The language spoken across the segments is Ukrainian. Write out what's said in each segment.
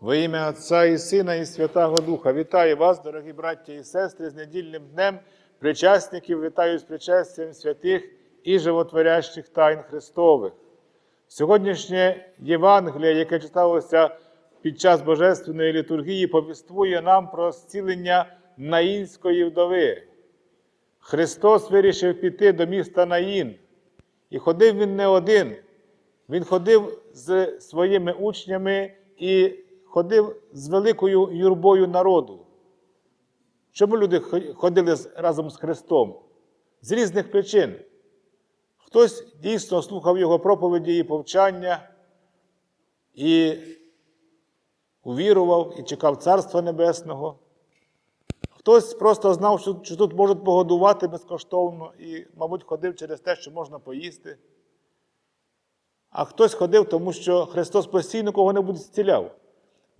Во ім'я Отця і Сина, і Святого Духа. Вітаю вас, дорогі браття і сестри, з недільним днем причасників, вітаю з причастям святих і животворящих тайн Христових. Сьогоднішнє Євангеліє, яке читалося під час Божественної літургії, повіствує нам про зцілення Наїнської вдови. Христос вирішив піти до міста Наїн, і ходив він не один. Він ходив з своїми учнями і ходив з великою юрбою народу. Чому люди ходили разом з Христом? З різних причин. Хтось дійсно слухав Його проповіді і повчання, і увірував, і чекав Царства Небесного. Хтось просто знав, що, тут можуть погодувати безкоштовно, і, мабуть, ходив через те, що можна поїсти. А хтось ходив, тому що Христос постійно кого-небудь зціляв.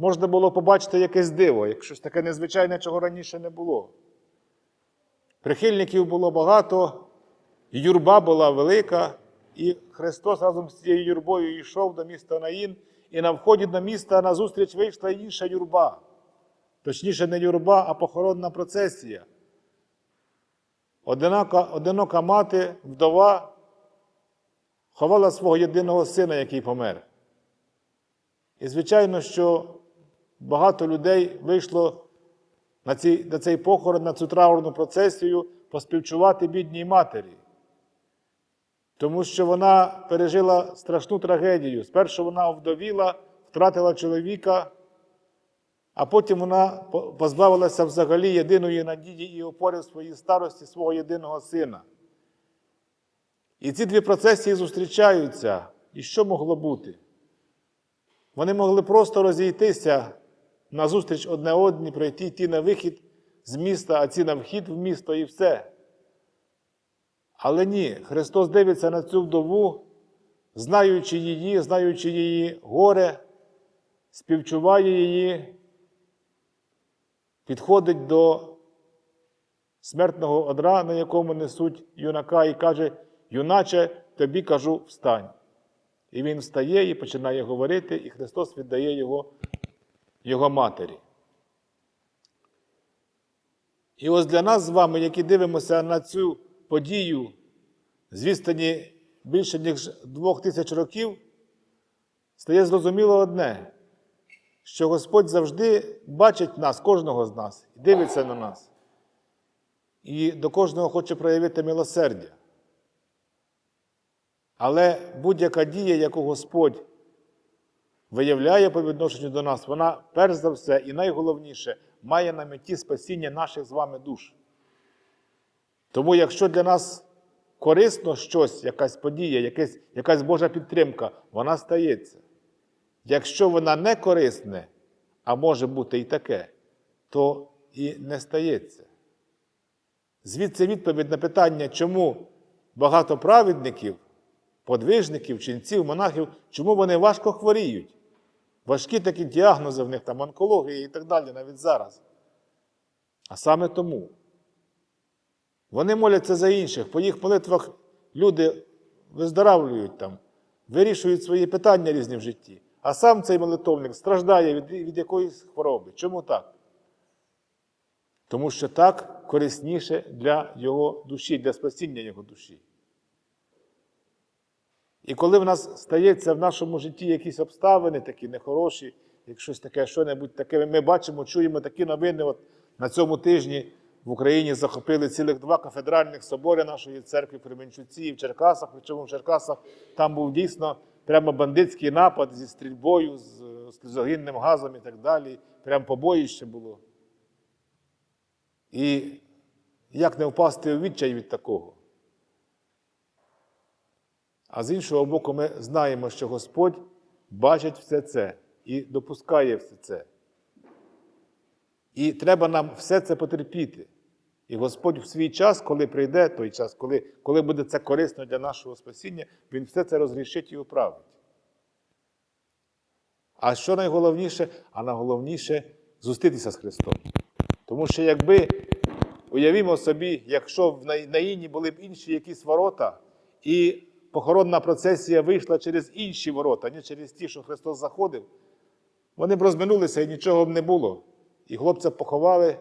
Можна було побачити якесь диво, як щось таке незвичайне, чого раніше не було. Прихильників було багато, юрба була велика, і Христос разом з цією юрбою йшов до міста Наїн, і на вході до міста назустріч вийшла інша юрба. Точніше, не юрба, а похоронна процесія. Одинока, одинока мати, вдова, ховала свого єдиного сина, який помер. І, звичайно, що багато людей вийшло на, ці, на цей похорон, на цю траурну процесію поспівчувати бідній матері. Тому що вона пережила страшну трагедію. Спершу вона овдовіла, втратила чоловіка, а потім вона позбавилася взагалі єдиної надії і опори своїй старості свого єдиного сина. І ці дві процесії зустрічаються. І що могло бути? Вони могли просто розійтися назустріч одне одній, пройти ті на вихід з міста, а ці на вхід в місто і все. Але ні, Христос дивиться на цю вдову, знаючи її, знаючи її горе, співчуває її, підходить до смертного одра, на якому несуть юнака, і каже: Юначе, тобі кажу, встань. І він встає і починає говорити, і Христос віддає його, його матері. І ось для нас з вами, які дивимося на цю подію з більше ніж двох тисяч років, стає зрозуміло одне, що Господь завжди бачить нас, кожного з нас, і дивиться на нас. І до кожного хоче проявити милосердя. Але будь-яка дія, яку Господь виявляє по відношенню до нас, вона перш за все і найголовніше має на меті спасіння наших з вами душ. Тому, якщо для нас корисно щось, якась подія, якась, якась Божа підтримка, вона стається. Якщо вона не корисне, а може бути і таке, то і не стається. Звідси відповідь на питання, чому багато праведників подвижників, ченців, монахів, чому вони важко хворіють. Важкі такі діагнози в них, там онкологія і так далі, навіть зараз. А саме тому вони моляться за інших, по їх молитвах люди виздоравлюють там, вирішують свої питання різні в житті. А сам цей молитовник страждає від, від якоїсь хвороби. Чому так? Тому що так корисніше для його душі, для спасіння його душі. І коли в нас стається в нашому житті якісь обставини такі нехороші, як щось таке, що-небудь таке, ми бачимо, чуємо такі новини. От на цьому тижні в Україні захопили цілих два кафедральних собори нашої церкви в Кременчуці і в Черкасах. Причому в Черкасах там був дійсно прямо бандитський напад зі стрільбою, з сльозогінним газом і так далі. Прямо побоїще було. І як не впасти у відчай від такого? А з іншого боку, ми знаємо, що Господь бачить все це і допускає все це. І треба нам все це потерпіти. І Господь в свій час, коли прийде той час, коли коли буде це корисно для нашого спасіння, Він все це розрішить і управить. А що найголовніше? А найголовніше зустрітися з Христом. Тому що, якби уявімо собі, якщо в Наїні були б інші якісь ворота, і похоронна процесія вийшла через інші ворота, не через ті, що Христос заходив, вони б розминулися і нічого б не було. І хлопця поховали,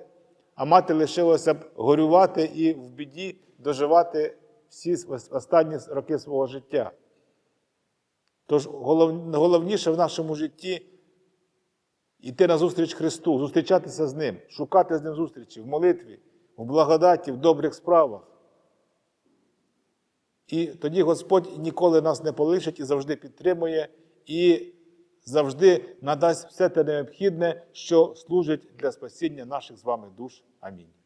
а мати лишилася б горювати і в біді доживати всі останні роки свого життя. Тож головніше в нашому житті йти на зустріч Христу, зустрічатися з Ним, шукати з Ним зустрічі в молитві, в благодаті, в добрих справах. І тоді Господь ніколи нас не полишить і завжди підтримує, і завжди надасть все те необхідне, що служить для спасіння наших з вами душ. Амінь.